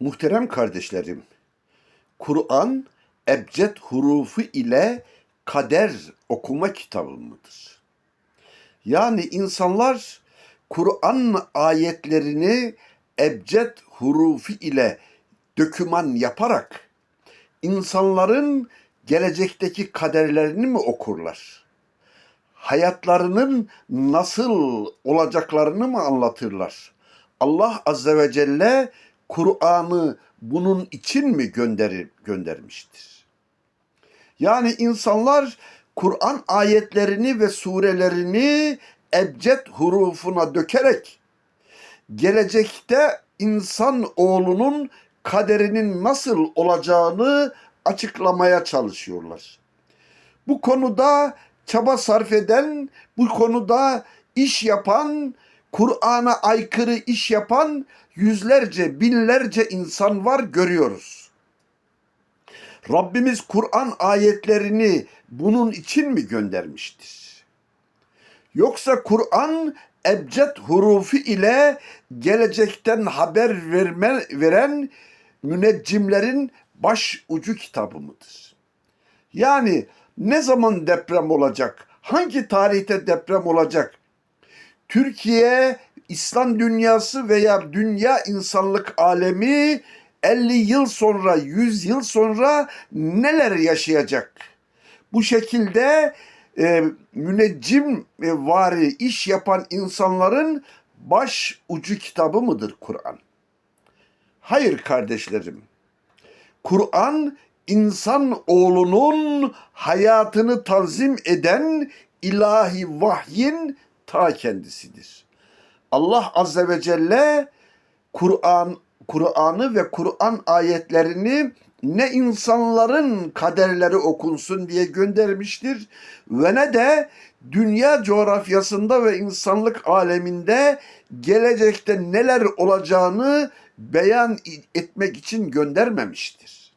Muhterem kardeşlerim, Kur'an ebced hurufu ile kader okuma kitabı mıdır? Yani insanlar Kur'an ayetlerini ebced hurufu ile döküman yaparak insanların gelecekteki kaderlerini mi okurlar? Hayatlarının nasıl olacaklarını mı anlatırlar? Allah Azze ve Celle Kur'an'ı bunun için mi gönderir, göndermiştir? Yani insanlar Kur'an ayetlerini ve surelerini ebced hurufuna dökerek gelecekte insan oğlunun kaderinin nasıl olacağını açıklamaya çalışıyorlar. Bu konuda çaba sarf eden, bu konuda iş yapan, Kur'an'a aykırı iş yapan yüzlerce, binlerce insan var görüyoruz. Rabbimiz Kur'an ayetlerini bunun için mi göndermiştir? Yoksa Kur'an ebced hurufu ile gelecekten haber verme, veren müneccimlerin baş ucu kitabı mıdır? Yani ne zaman deprem olacak? Hangi tarihte deprem olacak? Türkiye, İslam dünyası veya dünya insanlık alemi 50 yıl sonra, 100 yıl sonra neler yaşayacak? Bu şekilde e, müneccim e, vari iş yapan insanların baş ucu kitabı mıdır Kur'an? Hayır kardeşlerim. Kur'an insan oğlunun hayatını tanzim eden ilahi vahyin ta kendisidir. Allah azze ve celle Kur'an Kur'an'ı ve Kur'an ayetlerini ne insanların kaderleri okunsun diye göndermiştir ve ne de dünya coğrafyasında ve insanlık aleminde gelecekte neler olacağını beyan etmek için göndermemiştir.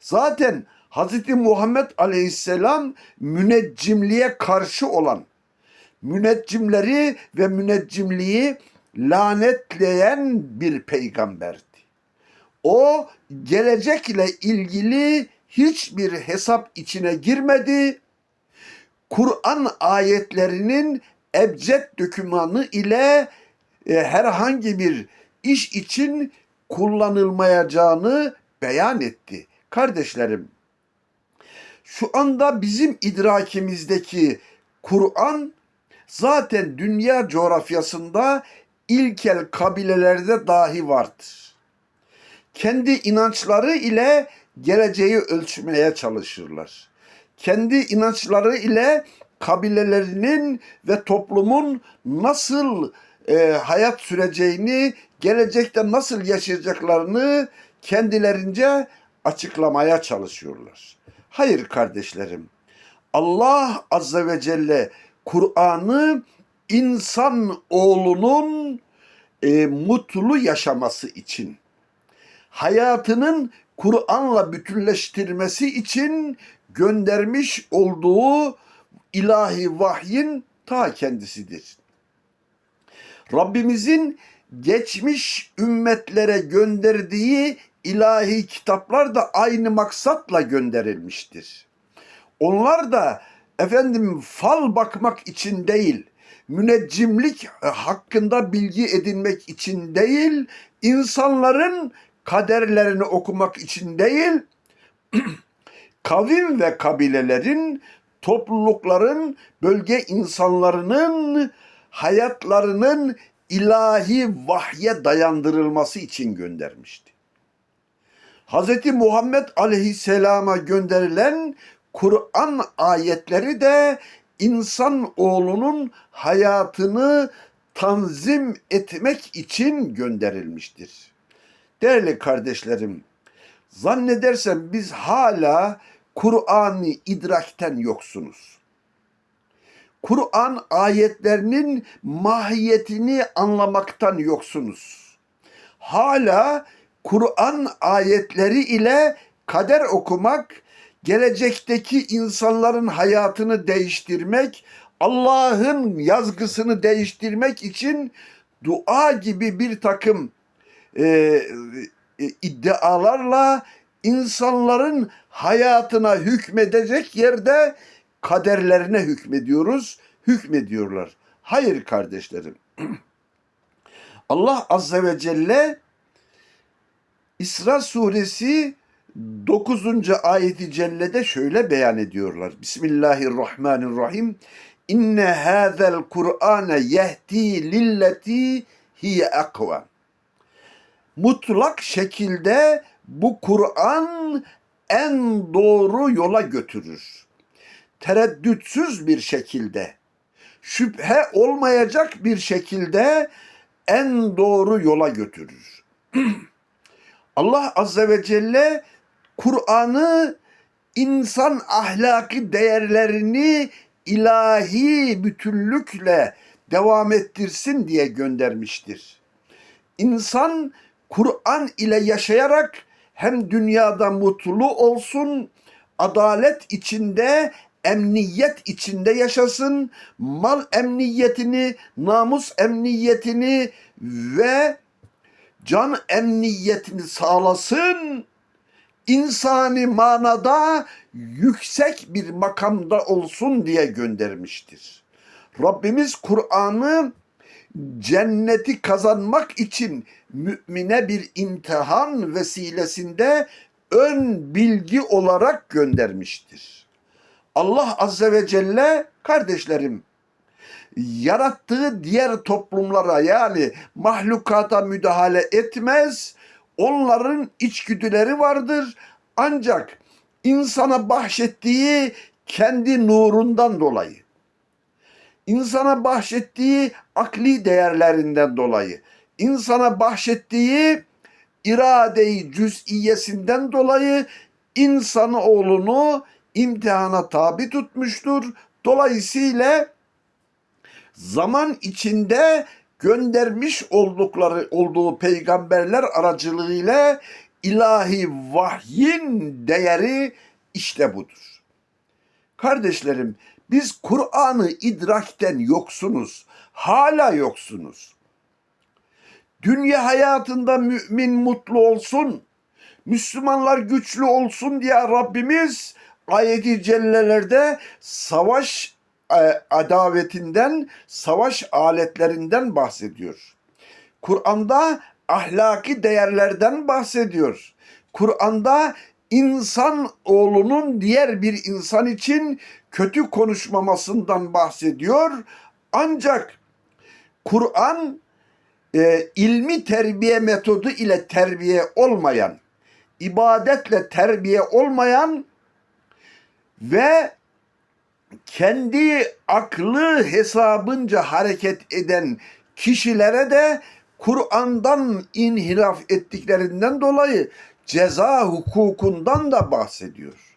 Zaten Hz. Muhammed Aleyhisselam müneccimliğe karşı olan, müneccimleri ve müneccimliği lanetleyen bir peygamberdi. O gelecekle ilgili hiçbir hesap içine girmedi. Kur'an ayetlerinin ebced dökümanı ile e, herhangi bir iş için kullanılmayacağını beyan etti. Kardeşlerim, şu anda bizim idrakimizdeki Kur'an zaten dünya coğrafyasında ilkel kabilelerde dahi vardır. Kendi inançları ile geleceği ölçmeye çalışırlar. Kendi inançları ile kabilelerinin ve toplumun nasıl e, hayat süreceğini, gelecekte nasıl yaşayacaklarını kendilerince açıklamaya çalışıyorlar. Hayır kardeşlerim. Allah Azze ve Celle Kur'an'ı insan oğlunun e, mutlu yaşaması için, hayatının Kur'an'la bütünleştirmesi için göndermiş olduğu ilahi vahyin ta kendisidir. Rabbimizin geçmiş ümmetlere gönderdiği ilahi kitaplar da aynı maksatla gönderilmiştir. Onlar da efendim fal bakmak için değil, müneccimlik hakkında bilgi edinmek için değil, insanların kaderlerini okumak için değil, kavim ve kabilelerin, toplulukların, bölge insanlarının hayatlarının ilahi vahye dayandırılması için göndermişti. Hz. Muhammed aleyhisselama gönderilen Kur'an ayetleri de insan oğlunun hayatını tanzim etmek için gönderilmiştir. Değerli kardeşlerim, zannedersem biz hala Kur'an'ı idrakten yoksunuz. Kur'an ayetlerinin mahiyetini anlamaktan yoksunuz. Hala Kur'an ayetleri ile kader okumak, gelecekteki insanların hayatını değiştirmek, Allah'ın yazgısını değiştirmek için dua gibi bir takım e, e, iddialarla insanların hayatına hükmedecek yerde kaderlerine hükmediyoruz, hükmediyorlar. Hayır kardeşlerim. Allah Azze ve Celle İsra suresi 9. ayeti cellede şöyle beyan ediyorlar. Bismillahirrahmanirrahim. İnne hâzel Kur'ane yehdi lilleti hiye akva. Mutlak şekilde bu Kur'an en doğru yola götürür. Tereddütsüz bir şekilde, şüphe olmayacak bir şekilde en doğru yola götürür. Allah Azze ve Celle Kur'an'ı insan ahlaki değerlerini ilahi bütünlükle devam ettirsin diye göndermiştir. İnsan Kur'an ile yaşayarak hem dünyada mutlu olsun, adalet içinde, emniyet içinde yaşasın, mal emniyetini, namus emniyetini ve can emniyetini sağlasın, insani manada yüksek bir makamda olsun diye göndermiştir. Rabbimiz Kur'an'ı cenneti kazanmak için mümine bir imtihan vesilesinde ön bilgi olarak göndermiştir. Allah Azze ve Celle kardeşlerim yarattığı diğer toplumlara yani mahlukata müdahale etmez. Onların içgüdüleri vardır. Ancak insana bahşettiği kendi nurundan dolayı, insana bahşettiği akli değerlerinden dolayı, insana bahşettiği iradeyi cüz'iyesinden dolayı insanı oğlunu imtihana tabi tutmuştur. Dolayısıyla zaman içinde göndermiş oldukları olduğu peygamberler aracılığıyla ilahi vahyin değeri işte budur. Kardeşlerim biz Kur'an'ı idrakten yoksunuz. Hala yoksunuz. Dünya hayatında mümin mutlu olsun. Müslümanlar güçlü olsun diye Rabbimiz ayeti cellelerde savaş adavetinden, savaş aletlerinden bahsediyor. Kur'an'da ahlaki değerlerden bahsediyor. Kur'an'da insan oğlunun diğer bir insan için kötü konuşmamasından bahsediyor. Ancak Kur'an e, ilmi terbiye metodu ile terbiye olmayan, ibadetle terbiye olmayan ve kendi aklı hesabınca hareket eden kişilere de Kur'an'dan inhiraf ettiklerinden dolayı ceza hukukundan da bahsediyor.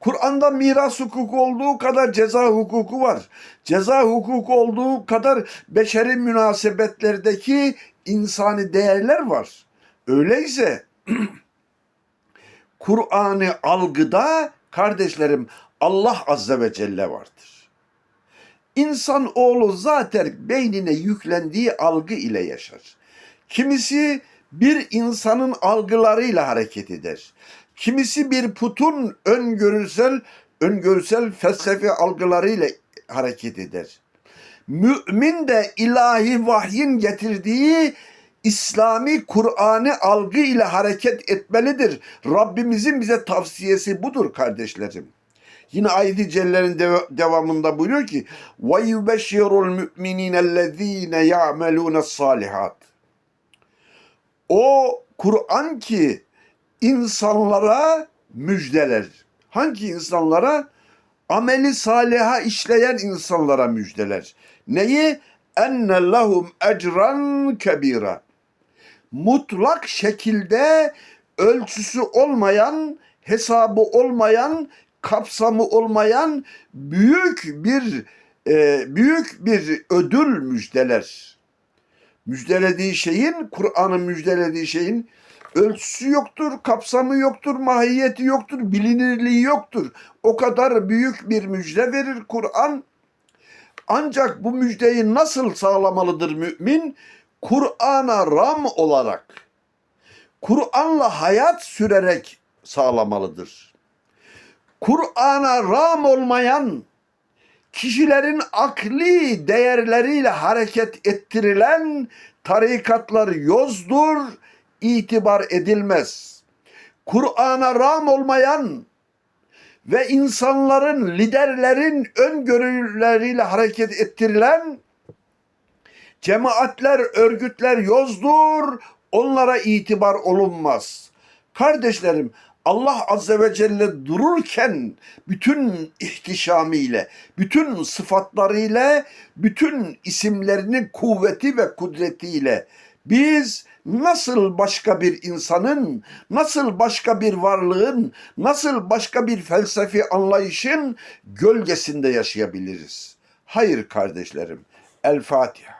Kur'an'da miras hukuku olduğu kadar ceza hukuku var. Ceza hukuku olduğu kadar beşeri münasebetlerdeki insani değerler var. Öyleyse Kur'an'ı algıda kardeşlerim Allah Azze ve Celle vardır. İnsan oğlu zaten beynine yüklendiği algı ile yaşar. Kimisi bir insanın algılarıyla hareket eder. Kimisi bir putun öngörüsel öngörüsel felsefe algılarıyla hareket eder. Mümin de ilahi vahyin getirdiği İslami Kur'an'ı algı ile hareket etmelidir. Rabbimizin bize tavsiyesi budur kardeşlerim. Yine ayet-i cellerin devamında buyuruyor ki ve yubeşşirul müminînellezîne ya'melûnes salihat. O Kur'an ki insanlara müjdeler. Hangi insanlara? Ameli saliha işleyen insanlara müjdeler. Neyi? Enne lahum ecran kebira. Mutlak şekilde ölçüsü olmayan, hesabı olmayan, kapsamı olmayan büyük bir e, büyük bir ödül müjdeler. Müjdelediği şeyin, Kur'an'ın müjdelediği şeyin ölçüsü yoktur, kapsamı yoktur, mahiyeti yoktur, bilinirliği yoktur. O kadar büyük bir müjde verir Kur'an. Ancak bu müjdeyi nasıl sağlamalıdır mümin? Kur'an'a ram olarak, Kur'an'la hayat sürerek sağlamalıdır. Kur'an'a ram olmayan kişilerin akli değerleriyle hareket ettirilen tarikatlar yozdur, itibar edilmez. Kur'an'a ram olmayan ve insanların, liderlerin öngörüleriyle hareket ettirilen cemaatler, örgütler yozdur, onlara itibar olunmaz. Kardeşlerim, Allah Azze ve Celle dururken bütün ihtişamiyle, bütün sıfatlarıyla, bütün isimlerinin kuvveti ve kudretiyle biz nasıl başka bir insanın, nasıl başka bir varlığın, nasıl başka bir felsefi anlayışın gölgesinde yaşayabiliriz? Hayır kardeşlerim. El Fatiha.